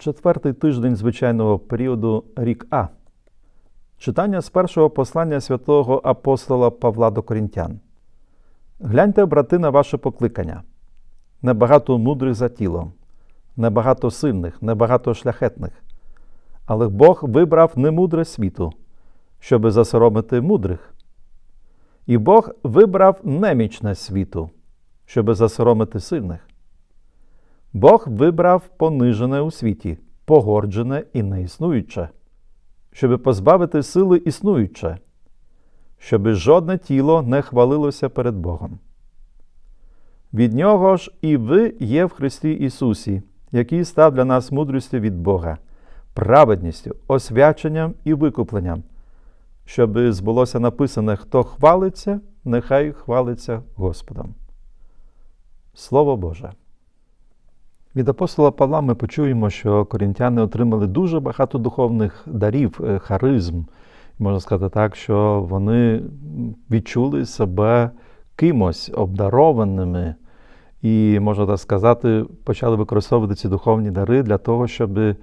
Четвертий тиждень звичайного періоду рік А. Читання з першого послання святого апостола Павла до Корінтян. Гляньте, брати, на ваше покликання. Небагато мудрих за тілом, небагато сильних, небагато шляхетних. Але Бог вибрав немудре світу, щоби засоромити мудрих. І Бог вибрав немічне світу, щоби засоромити сильних. Бог вибрав понижене у світі, погорджене і неіснуюче, щоби позбавити сили існуюче, щоби жодне тіло не хвалилося перед Богом. Від нього ж і ви є в Христі Ісусі, який став для нас мудрістю від Бога, праведністю, освяченням і викупленням, щоби збулося написане, хто хвалиться, нехай хвалиться Господом. Слово Боже. Від апостола Павла ми почуємо, що корінтяни отримали дуже багато духовних дарів, е, харизм. Можна сказати так, що вони відчули себе кимось обдарованими, і, можна так сказати, почали використовувати ці духовні дари для того, щоб е,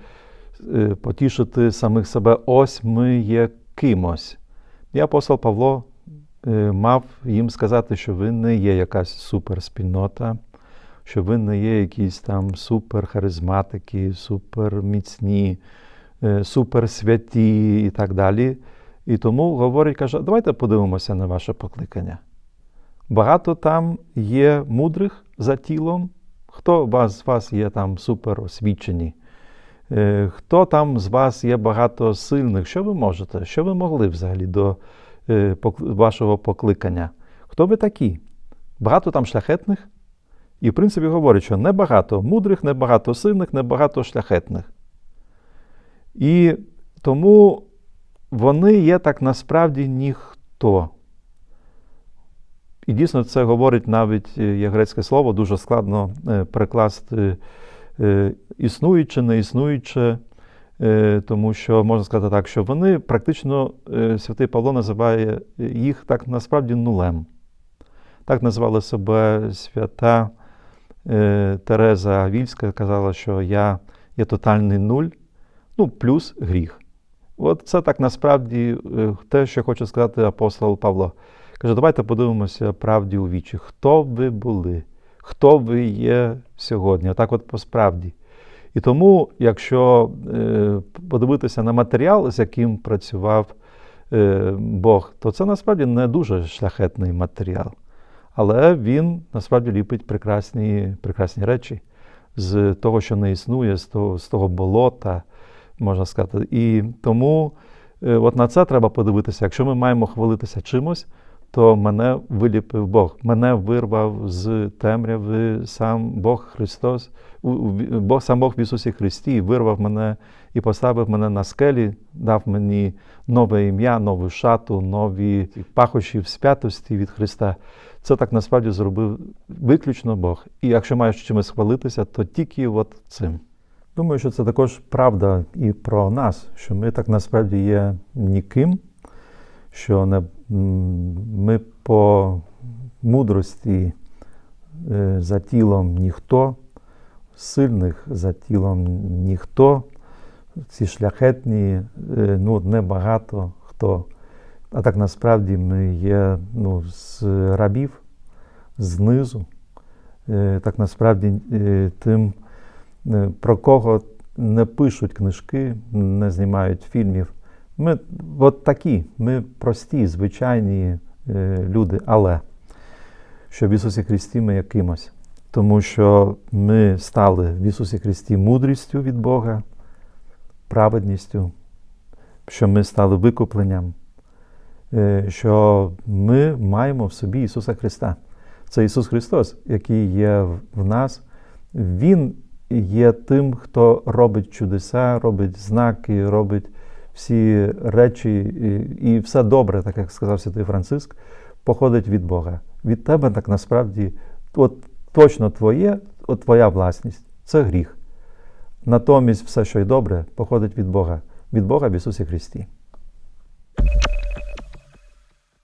потішити самих себе. Ось ми є кимось. І апостол Павло е, мав їм сказати, що ви не є якась суперспільнота що ви не є якісь там суперхаризматики, суперміцні, е, суперсвяті і так далі. І тому говорить, каже, давайте подивимося на ваше покликання. Багато там є мудрих за тілом, хто з вас є там суперосвічені, Е, хто там з вас є багато сильних, що ви можете, що ви могли взагалі до е, вашого покликання? Хто ви такі? Багато там шляхетних? І, в принципі, говорить, що небагато мудрих, небагато сильних, небагато шляхетних. І тому вони є так насправді ніхто. І дійсно це говорить навіть е, є грецьке слово, дуже складно е, перекласти е, існуюче, не існуюче, е, тому що можна сказати так, що вони практично, святий Павло називає їх так насправді нулем. Так називали себе свята Тереза Вільська, казала, що я є тотальний нуль, ну, плюс гріх. От це так насправді е, те, що хоче сказати апостол Павло. Каже, давайте подивимося правді у вічі. Хто ви були? Хто ви є сьогодні? Так от по справді. І тому, якщо е, подивитися на матеріал, з яким працював е, Бог, то це насправді не дуже шляхетний матеріал. Але він насправді ліпить прекрасні, прекрасні речі з того, що не існує, з того, з того болота, можна сказати. І тому е, от на це треба подивитися. Якщо ми маємо хвалитися чимось, то мене виліпив Бог, мене вирвав з темряви сам Бог Христос, Бог сам Бог в Ісусі Христі, вирвав мене і поставив мене на скелі, дав мені нове ім'я, нову шату, нові пахощі в святості від Христа. Це так насправді зробив виключно Бог. І якщо маєш чимось хвалитися, то тільки от цим. Думаю, що це також правда і про нас, що ми так насправді є ніким, що не, ми по мудрості е, за тілом ніхто, сильних за тілом ніхто, ці шляхетні, е, ну, небагато хто. А так насправді ми є ну, з рабів, знизу. Е, Так насправді е, тим, про кого не пишуть книжки, не знімають фільмів. Ми от такі, ми прості, звичайні люди, але що в Ісусі Христі ми якимось. Тому що ми стали в Ісусі Христі мудрістю від Бога, праведністю, що ми стали викупленням, е, що ми маємо в собі Ісуса Христа. Це Ісус Христос, який є в- нас. Він є тим, хто робить чудеса, робить знаки, робить всі речі, і все добре, так як сказав Святий Франциск, походить від Бога. Від тебе так насправді, от точно твоє, от твоя власність це гріх. Натомість все, що й добре, походить від Бога, від Бога в Ісусі Христі.